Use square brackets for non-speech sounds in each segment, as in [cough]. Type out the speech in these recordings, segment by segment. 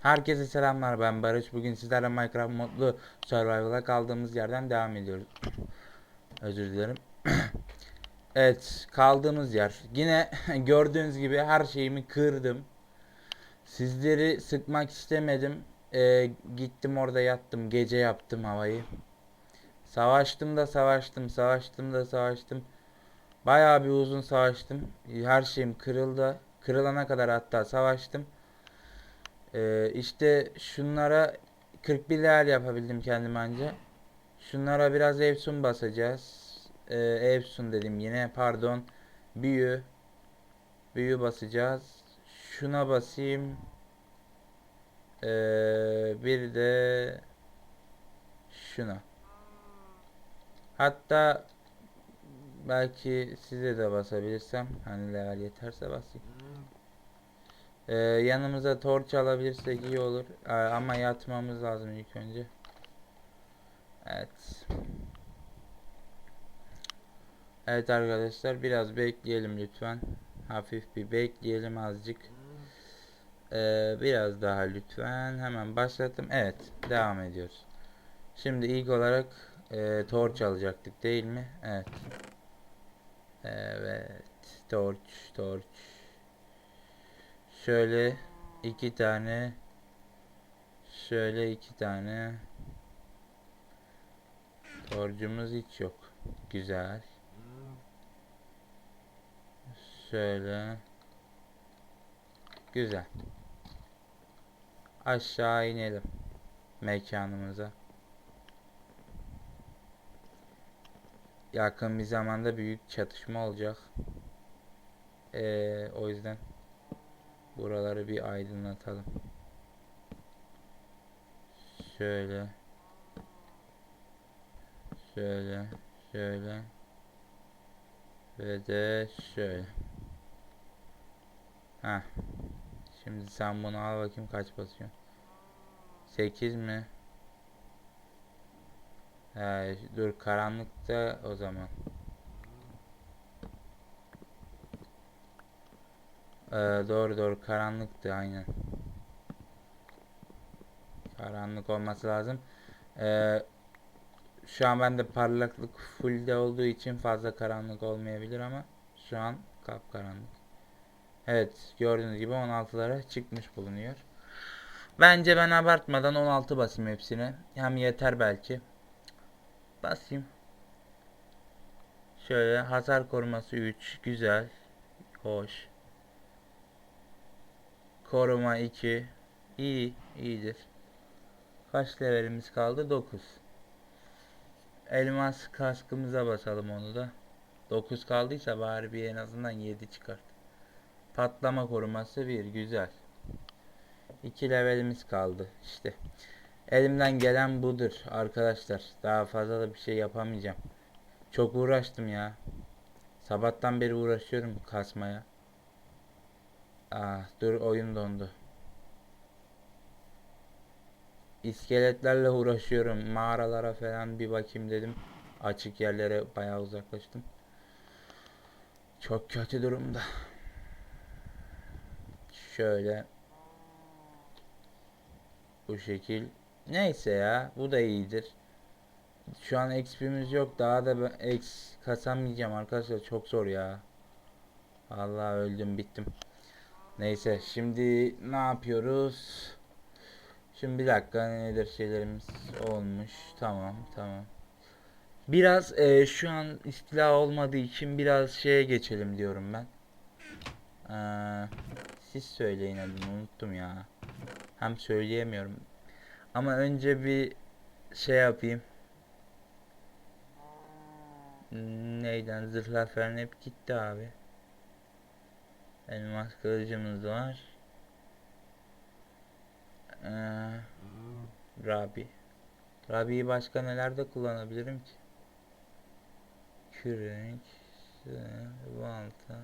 Herkese selamlar ben Barış. Bugün sizlerle Minecraft modlu Survival'a kaldığımız yerden devam ediyoruz. Özür dilerim. [clears throat] evet kaldığımız yer. Yine [clears throat] gördüğünüz gibi her şeyimi kırdım. Sizleri sıkmak istemedim. Ee, gittim orada yattım. Gece yaptım havayı. Savaştım da savaştım. Savaştım da savaştım. Bayağı bir uzun savaştım. Her şeyim kırıldı. Kırılana kadar hatta savaştım. Ee, işte şunlara 41 level yapabildim kendim anca. Şunlara biraz Efsun basacağız. Ee, Efsun dedim yine pardon. Büyü. Büyü basacağız. Şuna basayım. Ee, bir de şuna. Hatta belki size de basabilirsem hani level yeterse basayım. Ee, yanımıza torç alabilirsek iyi olur. Ee, ama yatmamız lazım ilk önce. Evet. Evet arkadaşlar biraz bekleyelim lütfen. Hafif bir bekleyelim azıcık. Ee, biraz daha lütfen. Hemen başlattım. Evet devam ediyoruz. Şimdi ilk olarak e, torç alacaktık değil mi? Evet. Evet. Torç, torç. Şöyle iki tane. Şöyle iki tane. Torcumuz hiç yok. Güzel. Şöyle. Güzel. Aşağı inelim. Mekanımıza. Yakın bir zamanda büyük çatışma olacak. Ee, o yüzden buraları bir aydınlatalım. Şöyle. Şöyle. Şöyle. Ve de şöyle. Ha. Şimdi sen bunu al bakayım kaç basıyor. 8 mi? He, dur karanlıkta o zaman. Ee, doğru doğru karanlıktı aynen. Karanlık olması lazım. Ee, şu an bende parlaklık fullde olduğu için fazla karanlık olmayabilir ama şu an kapkaranlık. Evet gördüğünüz gibi 16'lara çıkmış bulunuyor. Bence ben abartmadan 16 basayım hepsine. Hem yeter belki. Basayım. Şöyle hasar koruması 3 güzel. Hoş. Koruma 2 iyi iyidir. Kaç levelimiz kaldı? 9. Elmas kaskımıza basalım onu da. 9 kaldıysa bari bir en azından 7 çıkart. Patlama koruması 1 güzel. 2 levelimiz kaldı işte. Elimden gelen budur arkadaşlar. Daha fazla da bir şey yapamayacağım. Çok uğraştım ya. Sabahtan beri uğraşıyorum kasmaya. Ah dur oyun dondu. İskeletlerle uğraşıyorum. Mağaralara falan bir bakayım dedim. Açık yerlere bayağı uzaklaştım. Çok kötü durumda. Şöyle. Bu şekil. Neyse ya. Bu da iyidir. Şu an XP'miz yok. Daha da X kasamayacağım arkadaşlar. Çok zor ya. Allah öldüm bittim. Neyse şimdi ne yapıyoruz? Şimdi bir dakika nedir şeylerimiz olmuş. Tamam tamam. Biraz e, şu an istila olmadığı için biraz şeye geçelim diyorum ben. Ee, siz söyleyin adını unuttum ya. Hem söyleyemiyorum. Ama önce bir şey yapayım. Neyden zırhlar falan hep gitti abi. Elmas kılıcımız var. Ee, Rabi. Rabi'yi başka nelerde kullanabilirim ki? Kürek, balta.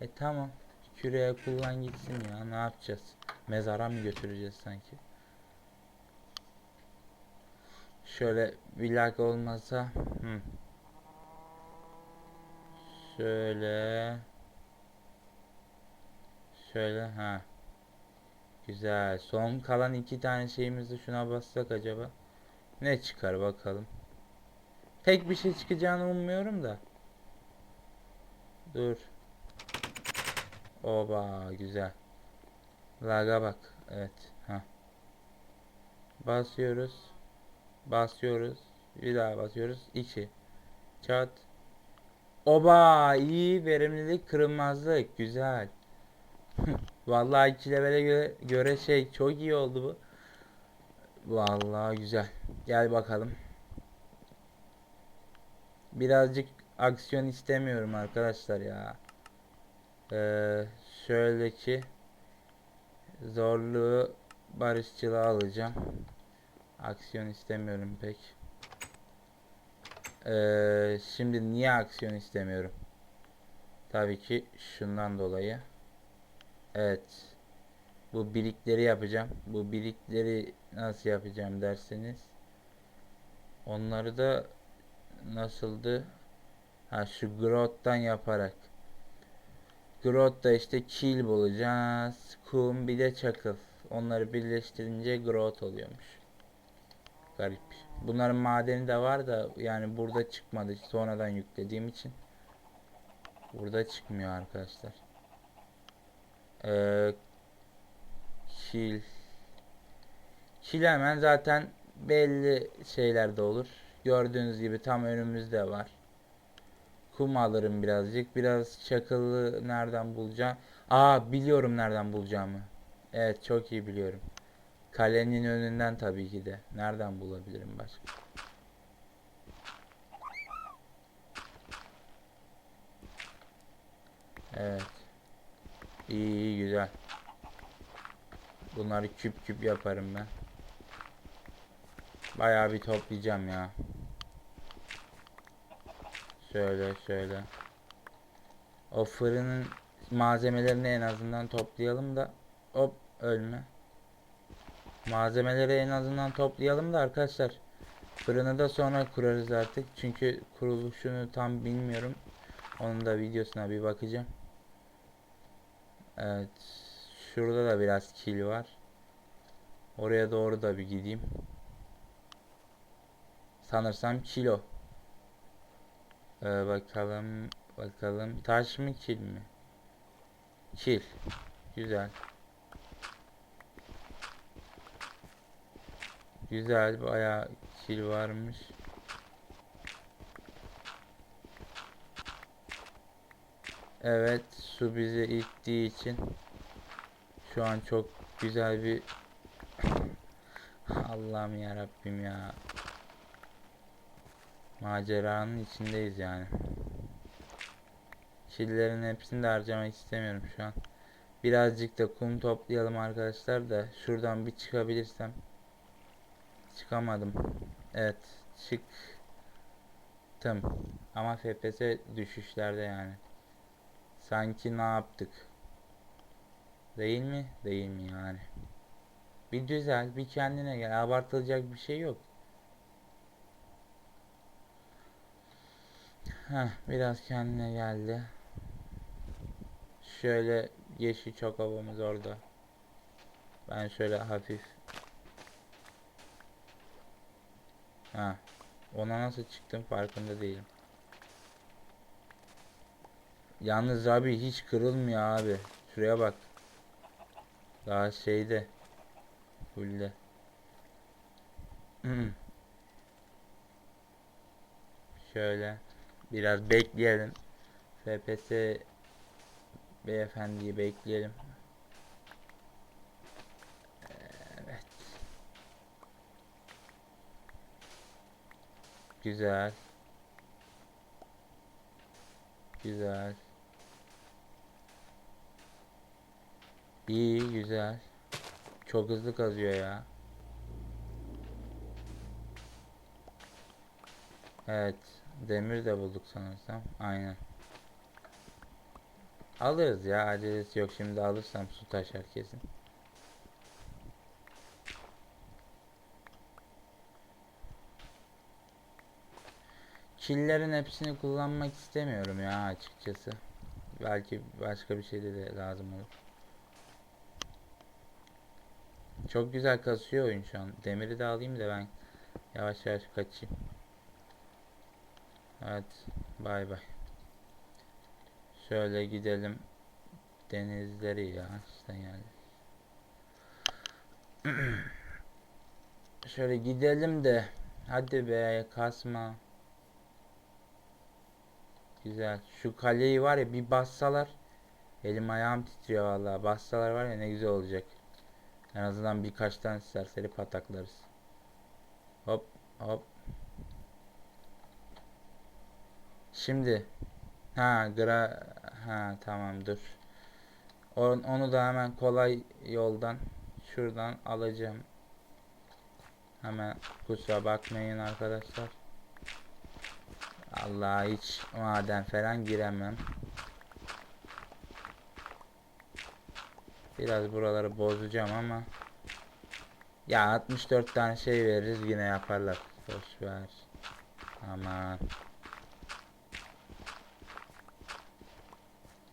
E tamam. Küreğe kullan gitsin ya. Ne yapacağız? Mezara mı götüreceğiz sanki? Şöyle lag olmasa. Hı. Şöyle. Şöyle ha. Güzel. Son kalan iki tane şeyimizi şuna bassak acaba? Ne çıkar bakalım. Tek bir şey çıkacağını ummuyorum da. Dur. Oba güzel. Laga bak. Evet. Ha. Basıyoruz. Basıyoruz. Bir daha basıyoruz. 2. Çat. Oba iyi verimlilik kırılmazlık. Güzel. [laughs] Vallahi 2 levele göre, göre şey çok iyi oldu bu. Vallahi güzel. Gel bakalım. Birazcık aksiyon istemiyorum arkadaşlar ya. Ee, şöyle ki zorluğu barışçılığa alacağım. Aksiyon istemiyorum pek. Ee, şimdi niye aksiyon istemiyorum? Tabii ki şundan dolayı. Evet. Bu birikleri yapacağım. Bu birikleri nasıl yapacağım derseniz. Onları da nasıldı? Ha şu growth'tan yaparak. Growth'ta işte kil bulacağız. Kum bir de çakıl. Onları birleştirince growth oluyormuş. Garip. Bunların madeni de var da yani burada çıkmadı. Sonradan yüklediğim için. Burada çıkmıyor arkadaşlar. Ee, kil. Kil hemen zaten belli şeylerde olur. Gördüğünüz gibi tam önümüzde var. Kum alırım birazcık. Biraz çakılı nereden bulacağım? Aa biliyorum nereden bulacağımı. Evet çok iyi biliyorum. Kalenin önünden tabii ki de. Nereden bulabilirim başka? Evet. İyi iyi güzel. Bunları küp küp yaparım ben. Bayağı bir toplayacağım ya. Şöyle şöyle. O fırının malzemelerini en azından toplayalım da hop ölme. Malzemeleri en azından toplayalım da arkadaşlar. Fırını da sonra kurarız artık. Çünkü kuruluşunu tam bilmiyorum. Onun da videosuna bir bakacağım. Evet. Şurada da biraz kil var. Oraya doğru da bir gideyim. Sanırsam kilo. Ee, bakalım bakalım taş mı kil mi? Kil. Güzel. Güzel bayağı kil varmış. Evet su bizi ittiği için şu an çok güzel bir [clears throat] Allah'ım ya Rabbim ya. Maceranın içindeyiz yani. Çillerin hepsini de harcamak istemiyorum şu an. Birazcık da kum toplayalım arkadaşlar da şuradan bir çıkabilirsem. Çıkamadım. Evet çıktım. Ama FPS düşüşlerde yani. Sanki ne yaptık? Değil mi? Değil mi yani? Bir düzel, bir kendine gel. Abartılacak bir şey yok. Heh, biraz kendine geldi. Şöyle yeşil çokobamız orada. Ben şöyle hafif Ha. Ona nasıl çıktım farkında değilim. Yalnız abi hiç kırılmıyor abi. Şuraya bak. Daha şeyde. Fullde. Hmm. Şöyle. Biraz bekleyelim. FPS beyefendiyi bekleyelim. Evet. Güzel. Güzel. İyi, güzel. Çok hızlı kazıyor ya. Evet. Demir de bulduk sanırsam. Aynen. Alırız ya. Acelesi yok. Şimdi alırsam su taşar kesin. Killerin hepsini kullanmak istemiyorum ya açıkçası. Belki başka bir şeyde de lazım olur. Çok güzel kasıyor oyun şu an. Demiri de alayım da ben yavaş yavaş kaçayım. Evet. Bay bay. Şöyle gidelim. Denizleri ya işte yani. [clears throat] Şöyle gidelim de hadi be kasma. Güzel. Şu kaleyi var ya bir bassalar elim ayağım titriyor vallahi. Bassalar var ya ne güzel olacak. En azından birkaç tane serseri pataklarız. Hop hop. Şimdi ha gra ha tamam dur. On- Onu da hemen kolay yoldan şuradan alacağım. Hemen kusura bakmayın arkadaşlar. Allah hiç maden falan giremem. Biraz buraları bozacağım ama ya 64 tane şey veririz yine yaparlar. Boş ver. Aman.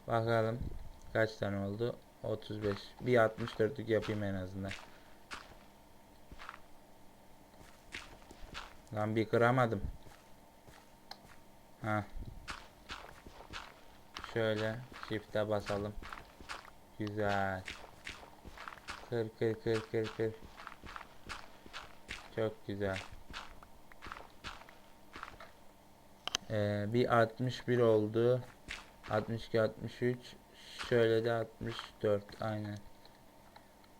Bakalım kaç tane oldu? 35. Bir 64'lük yapayım en azından. Lan bir kıramadım. Ha. Şöyle shift'e basalım. Güzel. Kır kır kır kır kır. Çok güzel. Ee, bir 61 oldu. 62 63 şöyle de 64 aynen.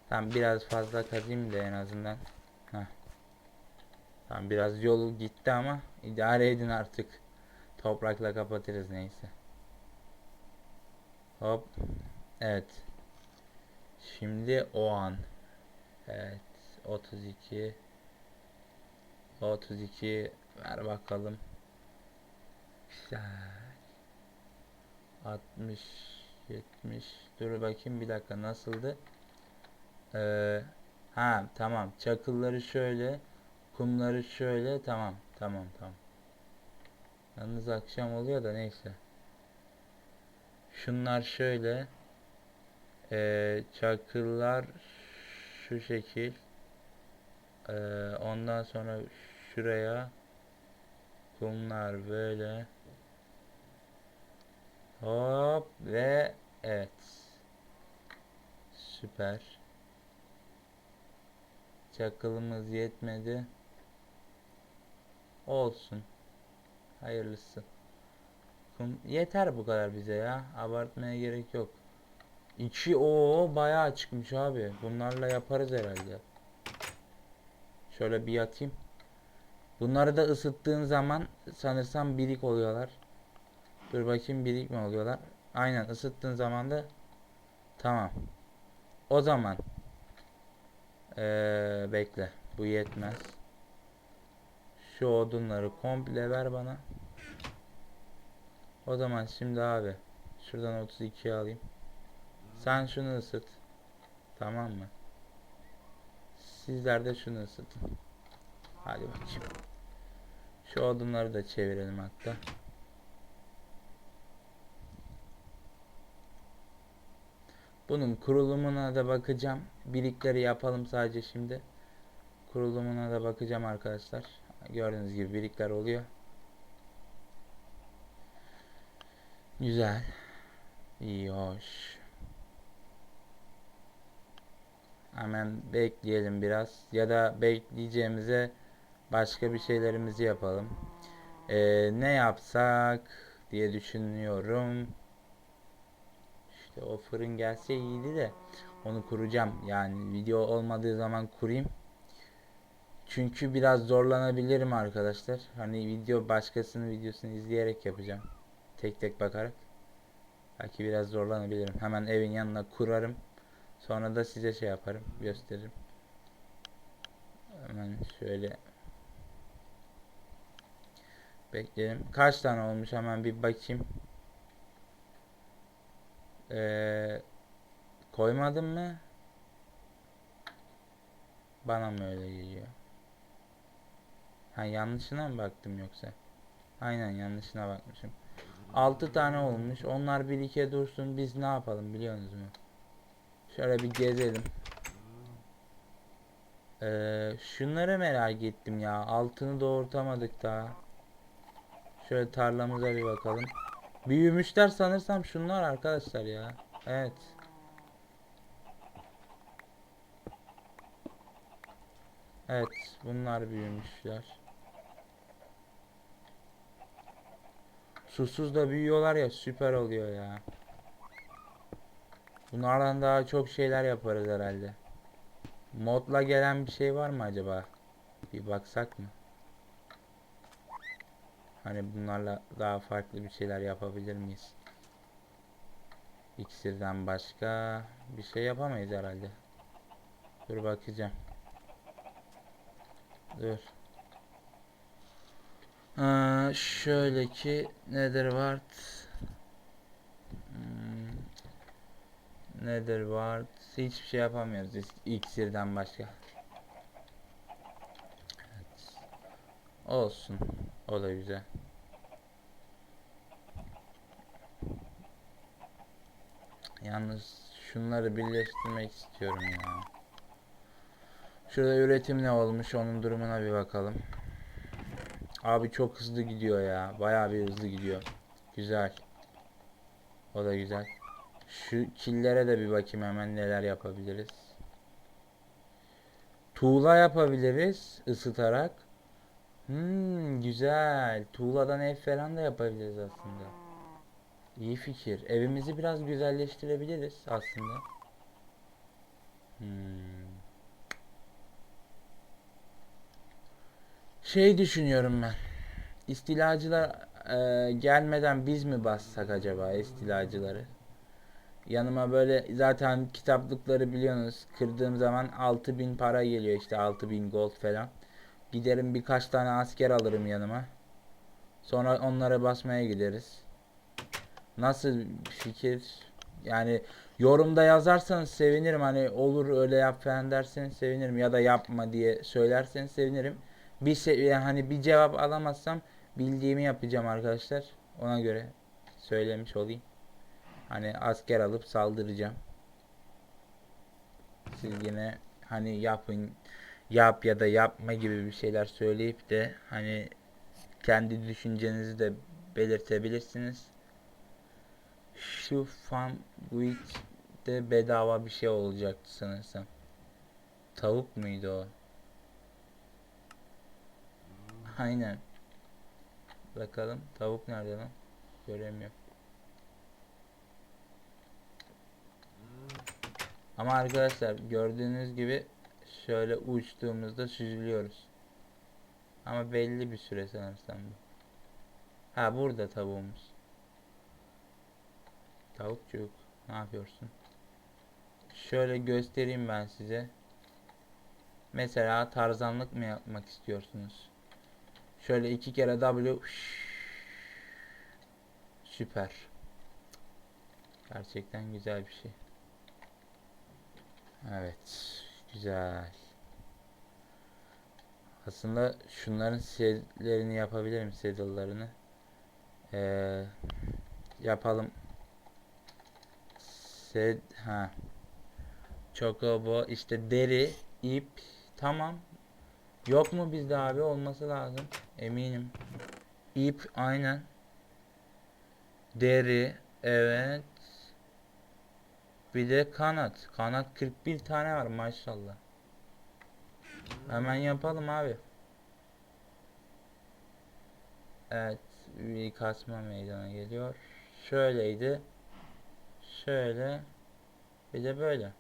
Tam biraz fazla kazayım da en azından. Heh. Tam biraz yol gitti ama idare edin artık. Toprakla kapatırız neyse. Hop. Evet. Şimdi o an. Evet. 32 32 ver bakalım. Güzel. 60 70 dur bakayım bir dakika nasıldı? Ee, ha tamam. Çakılları şöyle, kumları şöyle. Tamam. Tamam, tamam. Yalnız akşam oluyor da neyse. Şunlar şöyle. Ee, çakıllar şu şekil. Ee, ondan sonra şuraya kumlar böyle. Hop ve evet. Süper. Çakılımız yetmedi. Olsun. Hayırlısı. Kum yeter bu kadar bize ya. Abartmaya gerek yok. İki o bayağı çıkmış abi. Bunlarla yaparız herhalde. Şöyle bir yatayım. Bunları da ısıttığın zaman sanırsam birik oluyorlar. Dur bakayım birik mi oluyorlar? Aynen ısıttığın zaman da tamam. O zaman ee, bekle. Bu yetmez. Şu odunları komple ver bana. O zaman şimdi abi şuradan 32 alayım. Sen şunu ısıt. Tamam mı? Sizler de şunu ısıtın. Hadi bakayım. Şu odunları da çevirelim hatta. Bunun kurulumuna da bakacağım. Birikleri yapalım sadece şimdi. Kurulumuna da bakacağım arkadaşlar. Gördüğünüz gibi birikler oluyor. Güzel. İyi hoş. Hemen bekleyelim biraz. Ya da bekleyeceğimize başka bir şeylerimizi yapalım. Ee, ne yapsak diye düşünüyorum. İşte o fırın gelse iyiydi de onu kuracağım. Yani video olmadığı zaman kurayım. Çünkü biraz zorlanabilirim arkadaşlar. Hani video başkasının videosunu izleyerek yapacağım. Tek tek bakarak. Belki biraz zorlanabilirim. Hemen evin yanına kurarım. Sonra da size şey yaparım. Gösteririm. Hemen şöyle bekleyelim. Kaç tane olmuş hemen bir bakayım. Ee, koymadım mı? Bana mı öyle geliyor? Ha yanlışına mı baktım yoksa? Aynen yanlışına bakmışım. 6 tane olmuş. Onlar bir iki dursun. Biz ne yapalım biliyor musunuz mu? Şöyle bir gezelim. Ee, şunları merak ettim ya. Altını doğurtamadık daha. Şöyle tarlamıza bir bakalım. Büyümüşler sanırsam şunlar arkadaşlar ya. Evet. Evet, bunlar büyümüşler. Susuz da büyüyorlar ya süper oluyor ya. Bunlardan daha çok şeyler yaparız herhalde. Modla gelen bir şey var mı acaba? Bir baksak mı? Hani bunlarla daha farklı bir şeyler yapabilir miyiz? İksirden başka bir şey yapamayız herhalde. Dur bakacağım. Dur. Aa, şöyle ki nedir var? Nedir var? Hiçbir şey yapamıyoruz iksirden başka. Evet. Olsun. O da güzel. Yalnız şunları birleştirmek istiyorum ya. Şurada üretim ne olmuş onun durumuna bir bakalım. Abi çok hızlı gidiyor ya. Bayağı bir hızlı gidiyor. Güzel. O da güzel. Şu killere de bir bakayım hemen neler yapabiliriz. Tuğla yapabiliriz ısıtarak. Hmm, güzel. Tuğladan ev falan da yapabiliriz aslında. İyi fikir. Evimizi biraz güzelleştirebiliriz aslında. Hmm. Şey düşünüyorum ben. İstilacılar e, gelmeden biz mi bassak acaba istilacıları? Yanıma böyle zaten kitaplıkları biliyorsunuz. Kırdığım zaman 6000 para geliyor işte 6000 gold falan. Giderim birkaç tane asker alırım yanıma. Sonra onlara basmaya gideriz. Nasıl fikir? Yani yorumda yazarsanız sevinirim. Hani olur öyle yap falan derseniz sevinirim. Ya da yapma diye söylerseniz sevinirim. Bir şey yani hani bir cevap alamazsam bildiğimi yapacağım arkadaşlar. Ona göre söylemiş olayım. Hani asker alıp saldıracağım. Siz yine hani yapın yap ya da yapma gibi bir şeyler söyleyip de hani kendi düşüncenizi de belirtebilirsiniz. Şu fan de bedava bir şey olacaktı sanırsam. Tavuk muydu o? Aynen. Bakalım tavuk nerede lan? Göremiyorum. Ama arkadaşlar gördüğünüz gibi şöyle uçtuğumuzda süzülüyoruz. Ama belli bir süre sanırsam bu. Ha burada tavuğumuz. Tavukçuk ne yapıyorsun? Şöyle göstereyim ben size. Mesela tarzanlık mı yapmak istiyorsunuz? Şöyle iki kere W Süper. Gerçekten güzel bir şey. Evet. Güzel. Aslında şunların şeylerini yapabilirim. Saddle'larını. Ee, yapalım. Sed ha. Chocobo işte deri, ip tamam. Yok mu bizde abi olması lazım. Eminim. İp aynen. Deri evet. Bir de kanat. Kanat 41 tane var maşallah. Hemen yapalım abi. Evet. Bir kasma meydana geliyor. Şöyleydi. Şöyle. Bir de böyle.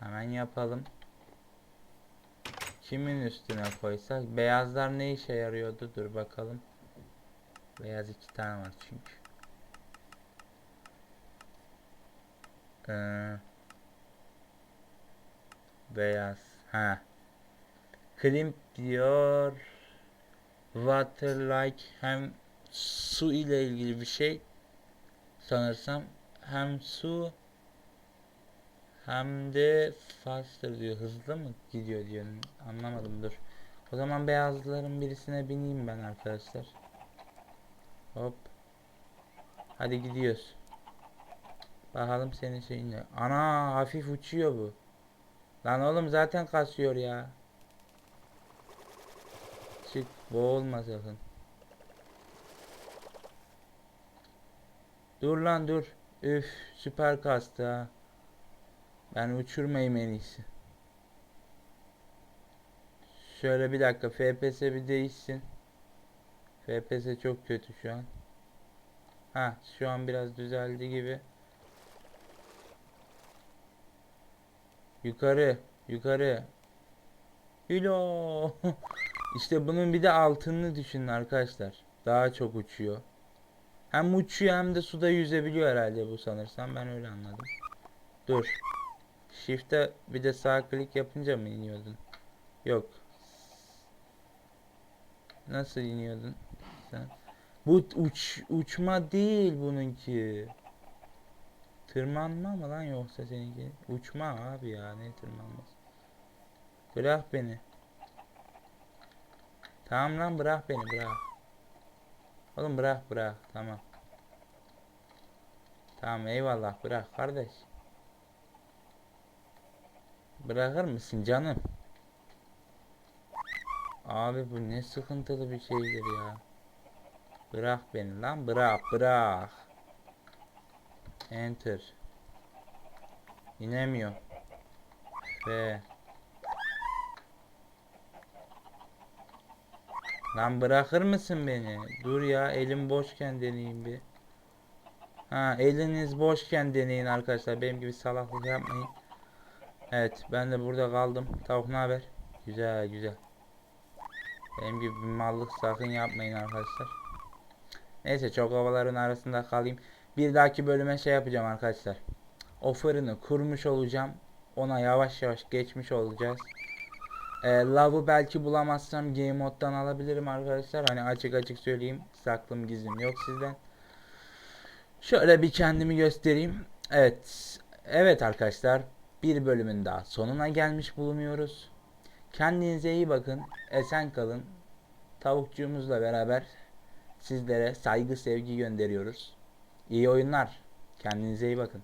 Hemen yapalım. Kimin üstüne koysak? Beyazlar ne işe yarıyordu? Dur bakalım. Beyaz iki tane var çünkü. Ee, beyaz. Ha. Klimp diyor. Water like hem su ile ilgili bir şey sanırsam hem su hem de faster diyor. Hızlı mı gidiyor diyor. Anlamadım dur. O zaman beyazların birisine bineyim ben arkadaşlar. Hop. Hadi gidiyoruz. Bakalım senin şeyin? Ana hafif uçuyor bu. Lan oğlum zaten kasıyor ya. Çık boğulma sakın. Dur lan dur. Üf süper kastı ha. Ben uçurmayayım en iyisi. Şöyle bir dakika FPS bir değişsin. FPS çok kötü şu an. Ha şu an biraz düzeldi gibi. Yukarı, yukarı. Hilo. [laughs] İşte bunun bir de altını düşünün arkadaşlar. Daha çok uçuyor. Hem uçuyor hem de suda yüzebiliyor herhalde bu sanırsam. Ben öyle anladım. Dur. Shift'e bir de sağ klik yapınca mı iniyordun? Yok. Nasıl iniyordun sen? Bu uç uçma değil bununki. Tırmanma mı lan yoksa seninki? Uçma abi ya ne tırmanması. Bırak beni. Tamam lan bırak beni bırak. Oğlum bırak bırak tamam. Tamam eyvallah bırak kardeş. Bırakır mısın canım? Abi bu ne sıkıntılı bir şeydir ya. Bırak beni lan bırak bırak. Enter. İnemiyor. Ve Lan bırakır mısın beni? Dur ya elim boşken deneyeyim bir. Ha eliniz boşken deneyin arkadaşlar. Benim gibi salaklık yapmayın. Evet ben de burada kaldım. Tavuk ne haber? Güzel güzel. Benim gibi bir mallık sakın yapmayın arkadaşlar. Neyse çok havaların arasında kalayım. Bir dahaki bölüme şey yapacağım arkadaşlar. O fırını kurmuş olacağım. Ona yavaş yavaş geçmiş olacağız. E, Love'ı belki bulamazsam Game Mode'dan alabilirim arkadaşlar. Hani açık açık söyleyeyim. Saklım gizlim yok sizden. Şöyle bir kendimi göstereyim. Evet. Evet arkadaşlar. Bir bölümün daha sonuna gelmiş bulunuyoruz. Kendinize iyi bakın. Esen kalın. Tavukçuğumuzla beraber sizlere saygı sevgi gönderiyoruz. İyi oyunlar. Kendinize iyi bakın.